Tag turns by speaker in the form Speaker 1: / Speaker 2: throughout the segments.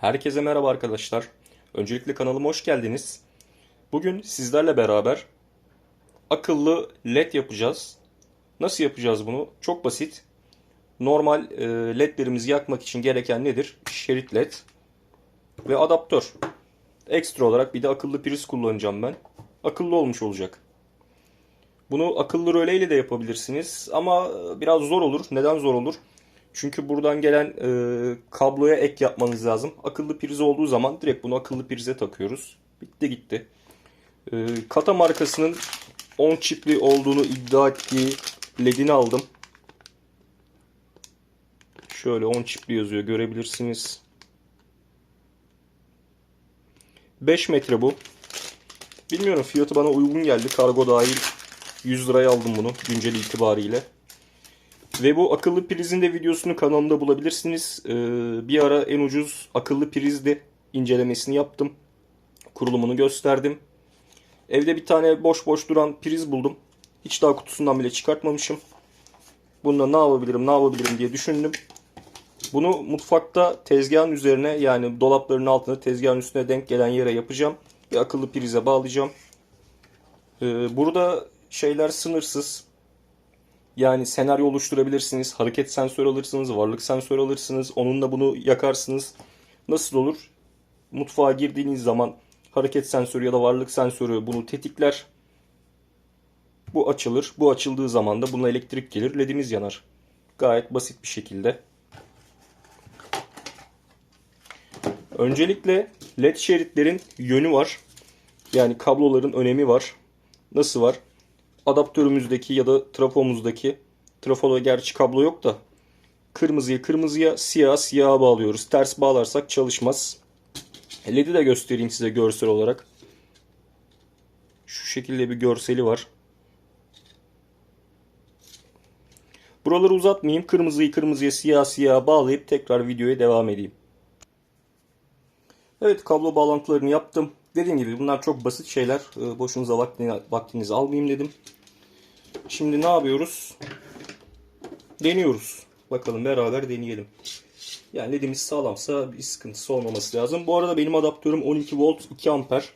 Speaker 1: Herkese merhaba arkadaşlar. Öncelikle kanalıma hoş geldiniz. Bugün sizlerle beraber akıllı led yapacağız. Nasıl yapacağız bunu? Çok basit. Normal e, ledlerimizi yakmak için gereken nedir? Şerit led ve adaptör. Ekstra olarak bir de akıllı priz kullanacağım ben. Akıllı olmuş olacak. Bunu akıllı röleyle de yapabilirsiniz ama biraz zor olur. Neden zor olur? Çünkü buradan gelen e, kabloya ek yapmanız lazım. Akıllı priz olduğu zaman direkt bunu akıllı prize takıyoruz. Bitti gitti. E, Kata markasının 10 çipli olduğunu iddia ettiği ledini aldım. Şöyle 10 çipli yazıyor görebilirsiniz. 5 metre bu. Bilmiyorum fiyatı bana uygun geldi. Kargo dahil 100 liraya aldım bunu güncel itibariyle. Ve bu akıllı prizin de videosunu kanalımda bulabilirsiniz. Ee, bir ara en ucuz akıllı prizde incelemesini yaptım. Kurulumunu gösterdim. Evde bir tane boş boş duran priz buldum. Hiç daha kutusundan bile çıkartmamışım. Bununla ne yapabilirim ne yapabilirim diye düşündüm. Bunu mutfakta tezgahın üzerine yani dolapların altında tezgahın üstüne denk gelen yere yapacağım. Ve akıllı prize bağlayacağım. Ee, burada şeyler sınırsız. Yani senaryo oluşturabilirsiniz. Hareket sensörü alırsınız. Varlık sensörü alırsınız. Onunla bunu yakarsınız. Nasıl olur? Mutfağa girdiğiniz zaman hareket sensörü ya da varlık sensörü bunu tetikler. Bu açılır. Bu açıldığı zaman da buna elektrik gelir. LED'iniz yanar. Gayet basit bir şekilde. Öncelikle LED şeritlerin yönü var. Yani kabloların önemi var. Nasıl var? Adaptörümüzdeki ya da trafomuzdaki trafoda gerçi kablo yok da kırmızıya kırmızıya siyah siyaha bağlıyoruz. Ters bağlarsak çalışmaz. LED'i de göstereyim size görsel olarak. Şu şekilde bir görseli var. Buraları uzatmayayım. Kırmızıyı kırmızıya siyah siyaha bağlayıp tekrar videoya devam edeyim. Evet kablo bağlantılarını yaptım. Dediğim gibi bunlar çok basit şeyler. Boşunuza vaktini, vaktinizi almayayım dedim. Şimdi ne yapıyoruz? Deniyoruz. Bakalım beraber deneyelim. Yani ledimiz sağlamsa bir sıkıntısı olmaması lazım. Bu arada benim adaptörüm 12 volt 2 amper.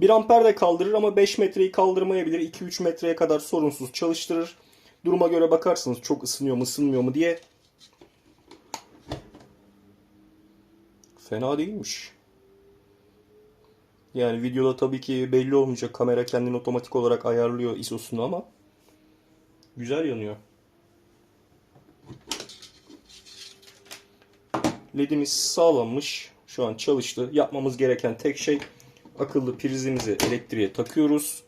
Speaker 1: 1 amper de kaldırır ama 5 metreyi kaldırmayabilir. 2-3 metreye kadar sorunsuz çalıştırır. Duruma göre bakarsınız çok ısınıyor mu ısınmıyor mu diye. Fena değilmiş. Yani videoda tabii ki belli olmayacak. Kamera kendini otomatik olarak ayarlıyor ISO'sunu ama güzel yanıyor. LED'imiz sağlanmış. Şu an çalıştı. Yapmamız gereken tek şey akıllı prizimizi elektriğe takıyoruz.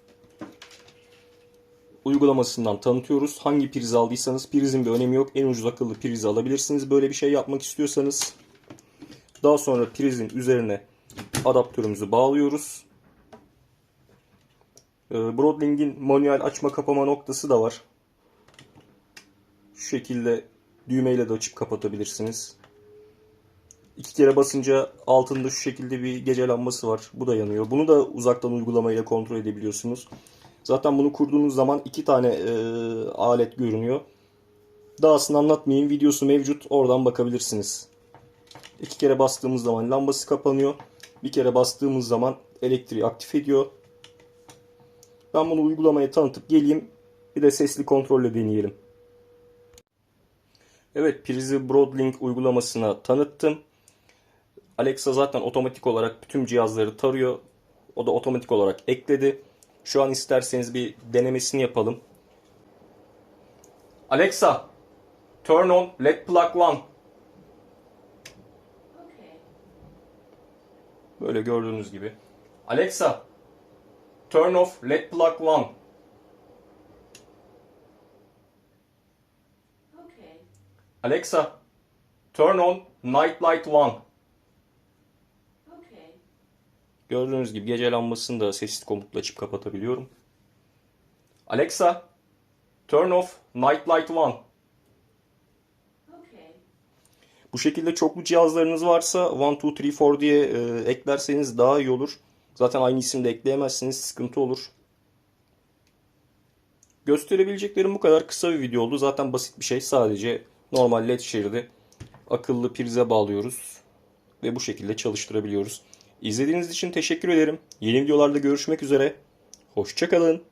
Speaker 1: Uygulamasından tanıtıyoruz. Hangi priz aldıysanız prizin bir önemi yok. En ucuz akıllı prizi alabilirsiniz. Böyle bir şey yapmak istiyorsanız. Daha sonra prizin üzerine adaptörümüzü bağlıyoruz. Ee, Broadlink'in manuel açma kapama noktası da var. Şu şekilde düğmeyle de açıp kapatabilirsiniz. İki kere basınca altında şu şekilde bir gece lambası var. Bu da yanıyor. Bunu da uzaktan uygulamayla kontrol edebiliyorsunuz. Zaten bunu kurduğunuz zaman iki tane e, alet görünüyor. Dahasını anlatmayayım. Videosu mevcut. Oradan bakabilirsiniz. İki kere bastığımız zaman lambası kapanıyor. Bir kere bastığımız zaman elektriği aktif ediyor. Ben bunu uygulamaya tanıtıp geleyim. Bir de sesli kontrolle deneyelim. Evet prizi Broadlink uygulamasına tanıttım. Alexa zaten otomatik olarak bütün cihazları tarıyor. O da otomatik olarak ekledi. Şu an isterseniz bir denemesini yapalım. Alexa, turn on LED plug one. Böyle gördüğünüz gibi. Alexa, turn off LED plug one.
Speaker 2: Okay.
Speaker 1: Alexa, turn on night light one.
Speaker 2: Okay.
Speaker 1: Gördüğünüz gibi gece lambasını da sesli komutla açıp kapatabiliyorum. Alexa, turn off night light one.
Speaker 2: Okay.
Speaker 1: Bu şekilde çoklu cihazlarınız varsa 1, 2, 3, 4 diye e, eklerseniz daha iyi olur. Zaten aynı isimde ekleyemezseniz sıkıntı olur. Gösterebileceklerim bu kadar kısa bir video oldu. Zaten basit bir şey. Sadece normal led şeridi akıllı prize bağlıyoruz. ve bu şekilde çalıştırabiliyoruz. İzlediğiniz için teşekkür ederim. Yeni videolarda görüşmek üzere. Hoşçakalın.